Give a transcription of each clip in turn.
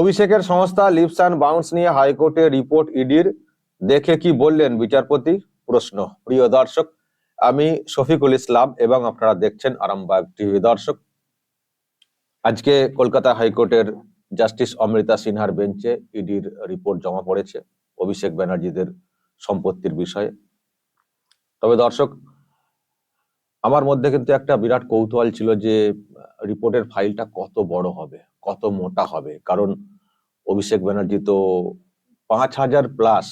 অভিষেকের সংস্থা lips and bounce নিয়ে হাইকোর্টে রিপোর্ট ইডির। দেখে কি বললেন বিচারপতি প্রশ্ন? প্রিয় দর্শক, আমি শফিকুল ইসলাম এবং আপনারা দেখছেন আরামবাগ টিভি। দর্শক, আজকে কলকাতা হাইকোর্টের জাস্টিস অমৃতা সিনহার বেঞ্চে ইডির রিপোর্ট জমা পড়েছে অভিষেক ব্যানার্জিদের সম্পত্তির বিষয়ে। তবে দর্শক, আমার মধ্যে কিন্তু একটা বিরাট কৌতূহল ছিল যে রিপোর্টের ফাইলটা কত বড় হবে। কত মোটা হবে? কারণ অভিষেক ব্যানার্জি তো পাঁচ হাজার প্লাস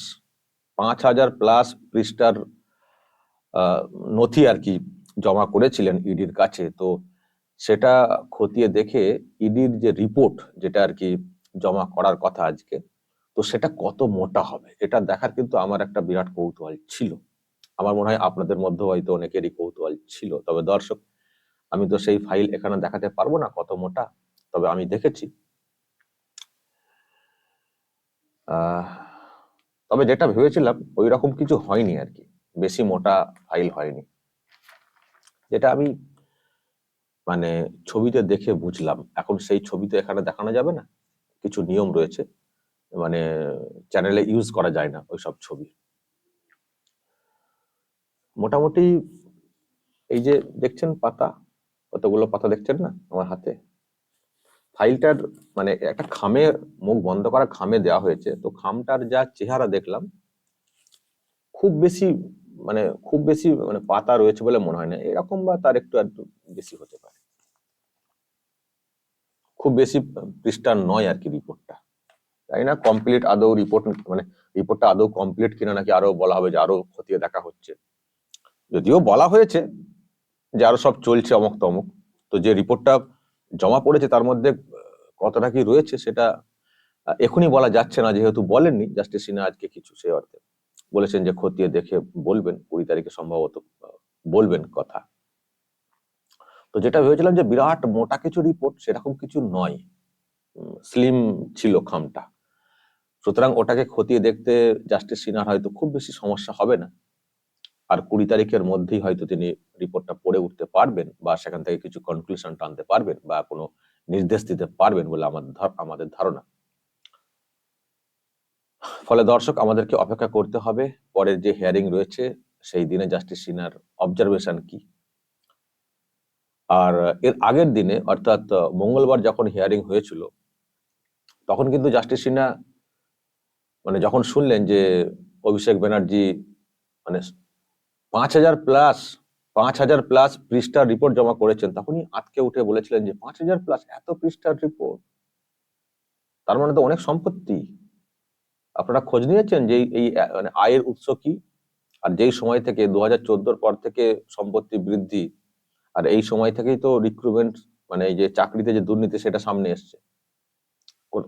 পাঁচ হাজার প্লাস পৃষ্ঠার নথি আর কি জমা করেছিলেন ইডির কাছে। তো সেটা খতিয়ে দেখে ইডির যে রিপোর্ট যেটা আর কি জমা করার কথা আজকে, তো সেটা কত মোটা হবে? এটা দেখার কিন্তু আমার একটা বিরাট কৌতূহল ছিল। আমার মনে হয় আপনাদের মধ্যে হয়তো অনেকেরই কৌতূহল ছিল। তবে দর্শক, আমি তো সেই ফাইল এখানে দেখাতে পারব না কত মোটা। তবে আমি দেখেছি। তবে যেটা ভেবেছিলাম ওই রকম কিছু হয়নি আর কি। বেশি মোটা ফাইল হয়নি। যেটা আমি মানে ছবিতে দেখে বুঝলাম। এখন সেই ছবি তো এখানে দেখানো যাবে না। কিছু নিয়ম রয়েছে। মানে চ্যানেলে ইউজ করা যায় না ওই সব ছবি। মোটামুটি, এই যে দেখছেন পাতা? কতগুলো পাতা দেখছেন না আমার হাতে? ফাইলটার মানে একটা খামে, মুখ বন্ধ করা খামে দেওয়া হয়েছে। তো খামটার যা চেহারা দেখলাম, খুব বেশি মানে খুব বেশি মানে পাতা রয়েছে বলে মনে হয় না। এরকম বা তার একটু একটু বেশি হতে পারে। খুব বেশি পৃষ্ঠা নয় আর কি রিপোর্টটা তাই না কমপ্লিট আদৌ রিপোর্ট মানে রিপোর্টটা আদৌ কমপ্লিট কিনা নাকি আরও বলা হবে যে আরও খতিয়ে দেখা হচ্ছে। যদিও বলা হয়েছে যে আরও সব চলছে অমুক তমুক। তো যে রিপোর্টটা জমা পড়েছে তার মধ্যে কতটা কি রয়েছে সেটা এখনই বলা যাচ্ছে না, যেহেতু বলেননি জাস্টিস সিনহা আজকে কিছু সেই অর্থে। বলেছেন যে খতিয়ে দেখে বলবেন, কুড়ি তারিখে সম্ভবত বলবেন কথা। তো যেটা ভেবেছিলাম যে বিরাট মোটা কিছু রিপোর্ট সেরকম কিছু নয় স্লিম ছিল খামটা। সুতরাং ওটাকে খতিয়ে দেখতে জাস্টিস সিনহার হয়তো খুব বেশি সমস্যা হবে না। আর কুড়ি তারিখের মধ্যেই হয়তো তিনি রিপোর্টটা পড়ে উঠতে পারবেন বা সেখান থেকে কিছু কনক্লুশন টানতে পারবেন বা কোনো নির্দেশ দিতে পারবেন বলে আমার আমাদের ধারণা। ফলে দর্শক, আমাদেরকে অপেক্ষা করতে হবে। পরের যে হিয়ারিং রয়েছে, সেই দিনে জাস্টিস সিনার অবজারভেশন কি? আর এর আগের দিনে, অর্থাৎ মঙ্গলবার যখন হিয়ারিং হয়েছিল, তখন কিন্তু জাস্টিস সিনহা মানে যখন শুনলেন যে অভিষেক ব্যানার্জি মানে পাঁচ হাজার প্লাস পাঁচ হাজার প্লাস পৃষ্ঠার রিপোর্ট জমা করেছেন। তখনই আটকে উঠে বলেছিলেন যে, পাঁচ হাজার প্লাস এত পৃষ্ঠার রিপোর্ট তার মানে তো অনেক সম্পত্তি। আপনারা খোঁজ নিয়েছেন যে এই- মানে আয়ের উৎস কি? আর যেই সময় থেকে দু হাজার চোদ্দোর পর থেকে সম্পত্তি বৃদ্ধি, আর এই সময় থেকেই তো রিক্রুটমেন্ট মানে এই যে চাকরিতে যে দুর্নীতি, সেটা সামনে এসছে।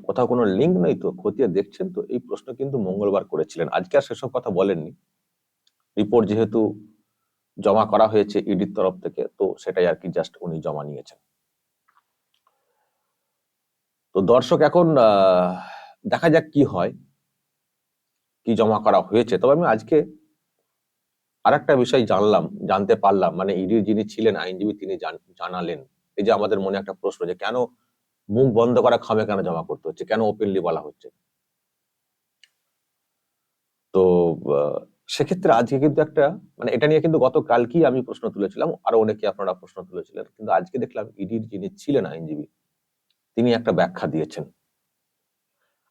কোথাও কোনো লিঙ্ক নেই তো? খতিয়ে দেখছেন তো? এই প্রশ্ন কিন্তু মঙ্গলবার করেছিলেন। আজকে আর সেসব কথা বলেননি। রিপোর্ট যেহেতু জমা করা হয়েছে ইডির তরফ থেকে, তো সেটাই আর কি জাস্ট উনি জমা নিয়েছেন। তো দর্শক, এখন দেখা যাক কি হয়, কি জমা করা হয়েছে। তবে আমি আজকে আরেকটা বিষয় জানলাম, জানতে পারলাম। মানে ইডির যিনি ছিলেন, আইনজীবী, তিনি জান- জানালেন। এই যে আমাদের মনে একটা প্রশ্ন যে কেন মুখ বন্ধ করা খামে কেন জমা করতে হচ্ছে? কেন ওপেনলি বলা হচ্ছে? তো সেক্ষেত্রে আজকে কিন্তু একটা মানে এটা নিয়ে কিন্তু গতকালকেই আমি প্রশ্ন তুলেছিলাম, আরও অনেকে আপনারা প্রশ্ন তুলেছিলেন, কিন্তু আজকে দেখলাম ইডির যিনি ছিলেন আইনজীবী, তিনি একটা ব্যাখ্যা দিয়েছেন।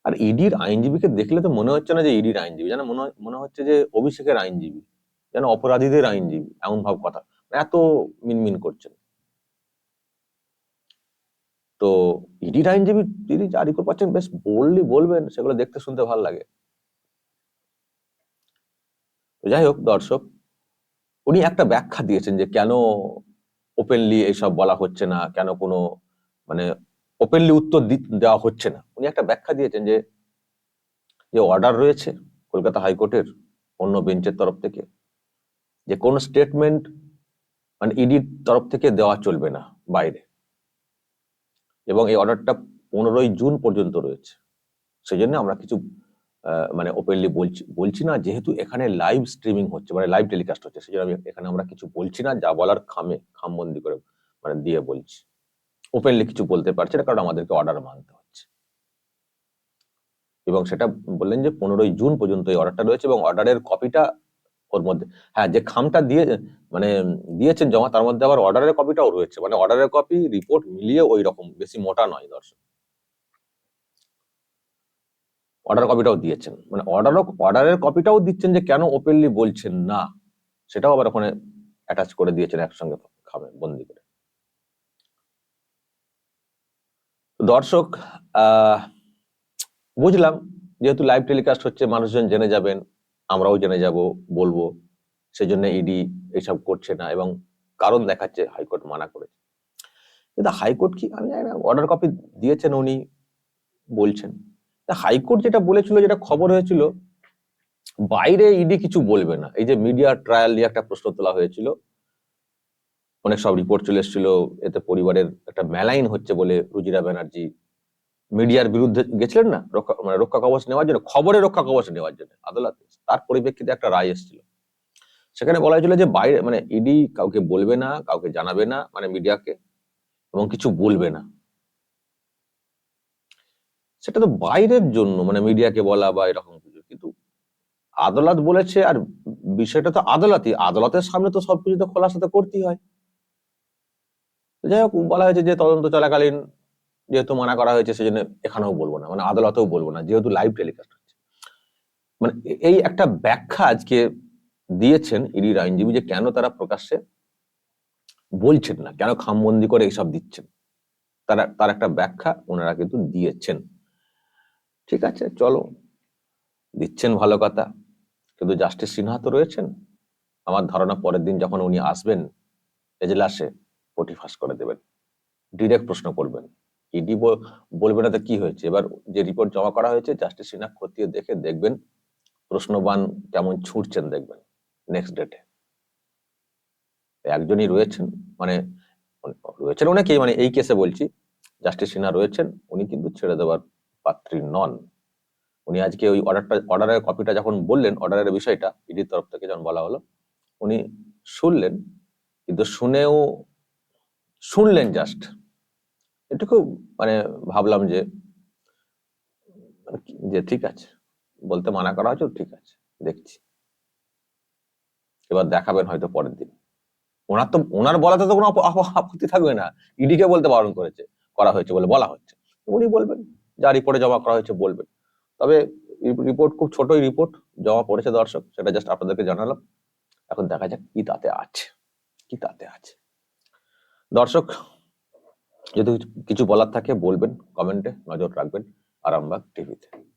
আর ইডির আইনজীবীকে দেখলে তো মনে হচ্ছে না যে ইডির আইনজীবী, যেন মনে মনে হচ্ছে যে অভিষেকের আইনজীবী, যেন অপরাধীদের আইনজীবী, এমন ভাব কথা মানে এত মিনমিন করছেন। তো ইডির আইনজীবী তিনি জারি করে পাচ্ছেন, বেশ বললি বলবেন, সেগুলো দেখতে শুনতে ভালো লাগে। যাই হোক, দর্শক, উনি একটা ব্যাখ্যা দিয়েছেন যে কেন ওপেনলি এইসব বলা হচ্ছে না, কেন কোনো মানে ওপেনলি উত্তর দেওয়া হচ্ছে না। উনি একটা ব্যাখ্যা দিয়েছেন যে যে অর্ডার রয়েছে কলকাতা হাইকোর্টের অন্য বেঞ্চের তরফ থেকে, যে কোনো স্টেটমেন্ট মানে ইডির তরফ থেকে দেওয়া চলবে না বাইরে। এবং এই অর্ডারটা পনেরোই জুন পর্যন্ত রয়েছে। সেই জন্য আমরা কিছু মানে ওপেনলি বলছি বলছি না, যেহেতু এখানে লাইভ স্ট্রিমিং হচ্ছে মানে লাইভ টেলিকাস্ট হচ্ছে, সেই জন্য আমি এখানে আমরা কিছু বলছি না, যা বলার খামে, খামবন্দি করে মানে দিয়ে বলছি। ওপেনলি কিছু বলতে পারছি না, কারণ আমাদেরকে অর্ডার মানতে হচ্ছে। এবং সেটা বললেন যে পনেরোই জুন পর্যন্ত এই অর্ডারটা রয়েছে, এবং অর্ডারের কপিটা ওর মধ্যে হ্যাঁ যে খামটা দিয়ে মানে দিয়েছেন জমা, তার মধ্যে আবার অর্ডারের কপিটাও রয়েছে। মানে অর্ডারের কপি রিপোর্ট মিলিয়ে ওই রকম বেশি মোটা নয় দর্শক। অর্ডার কপিটাও দিয়েছেন। মানে অর্ডারও অর্ডারের কপিটাও দিচ্ছেন যে কেন ওপেনলি বলছেন না, সেটাও আবার ওখানে অ্যাটাচ করে দিয়েছেন একসঙ্গে খাবে, বন্দি করে। দর্শক বুঝলাম যেহেতু লাইভ টেলিকাস্ট হচ্ছে, মানুষজন জেনে যাবেন, আমরাও জেনে যাব, বলব সেই জন্য ইডি এইসব করছে না এবং কারণ দেখাচ্ছে, হাইকোর্ট মানা করেছে। কিন্তু হাইকোর্ট কি, আমি অর্ডার কপি দিয়েছেন উনি, বলছেন। তা হাইকোর্ট যেটা বলেছিল, যেটা খবর হয়েছিল, বাইরে ইডি কিছু বলবে না। এই যে মিডিয়া ট্রায়াল নিয়ে একটা প্রশ্ন তোলা হয়েছিল, অনেক সব রিপোর্ট চলে এসেছিল, এতে পরিবারের একটা মেলাইন হচ্ছে বলে রুজিরা ব্যানার্জি মিডিয়ার বিরুদ্ধে গেছিলেন না, রক্ষা মানে রক্ষা কবচ নেওয়ার জন্য, খবরে রক্ষা কবচ নেওয়ার জন্য, আদালতে। তার পরিপ্রেক্ষিতে একটা রায় এসেছিল। সেখানে বলা হয়েছিল যে বাইরে মানে ইডি কাউকে বলবে না, কাউকে জানাবে না মানে মিডিয়াকে, এবং কিছু বলবে না। সেটা তো বাইরের জন্য মানে মিডিয়াকে বলা বা এরকম কিছু। কিন্তু আদালত বলেছে, আর বিষয়টা তো আদালতই। আদালতের সামনে তো সবকিছু তো খোলাসা করতেই হয়। যাই হোক, বলা হয়েছে যে তদন্ত চলাকালীন যেহেতু মানা করা হয়েছে, সেজন্য এখানেও বলব না মানে আদালতেও বলব না, যেহেতু লাইভ টেলিকাস্ট হচ্ছে। মানে এই একটা ব্যাখ্যা আজকে দিয়েছেন ইডির আইনজীবী যে কেন তারা প্রকাশ্যে বলছেন না, কেন খামবন্দি করে এইসব দিচ্ছেন। তারা তার একটা ব্যাখ্যা ওনারা কিন্তু দিয়েছেন। ঠিক আছে, চলো। দিচ্ছেন ভালো কথা, কিন্তু জাস্টিস সিনহা তো রয়েছেন। আমার ধারণা পরের দিন যখন উনি আসবেন, এজলাসে পটি ফাঁস করে দেবেন। ডিরেক্ট প্রশ্ন করবেন ইডি বলবে না তো কি হয়েছে? এবার যে রিপোর্ট জমা করা হয়েছে, জাস্টিস সিনহা খতিয়ে দেখে দেখবেন, প্রশ্নবান কেমন ছুটছেন দেখবেন নেক্সট ডেটে একজনই রয়েছেন মানে রয়েছেন অনেকেই মানে এই কেসে বলছি, জাস্টিস সিনহা রয়েছেন, উনি কিন্তু ছেড়ে দেওয়ার পাত্রী নন। উনি আজকে ওই অর্ডারটা, অর্ডারের কপিটা যখন বললেন, অর্ডারের বিষয়টা, ইডির তরফ থেকে যখন বলা হলো, উনি শুনলেন, কিন্তু শুনেও, শুনলেন জাস্ট এটুকু মানে ভাবলাম যে যে ঠিক আছে, বলতে মানা করা হয়েছে, ঠিক আছে, দেখছি। এবার দেখাবেন হয়তো পরের দিন। ওনার তো, ওনার বলাতে তো কোনো আপ- আপ- আপত্তি থাকবে না। ইডিকে বলতে বারণ করেছে, করা হয়েছে বলে বলা হচ্ছে। উনি বলবেন যা রিপোর্টে জমা করা হয়েছে বলবেন। তবে রিপোর্ট খুব ছোটই রিপোর্ট জমা পড়েছে দর্শক, সেটা জাস্ট আপনাদেরকে জানালাম। এখন দেখা যাক কি তাতে আছে, কি তাতে আছে। দর্শক, যদি কিছু- বলার থাকে বলবেন কমেন্টে নজর রাখবেন আরামবাগ টিভিতে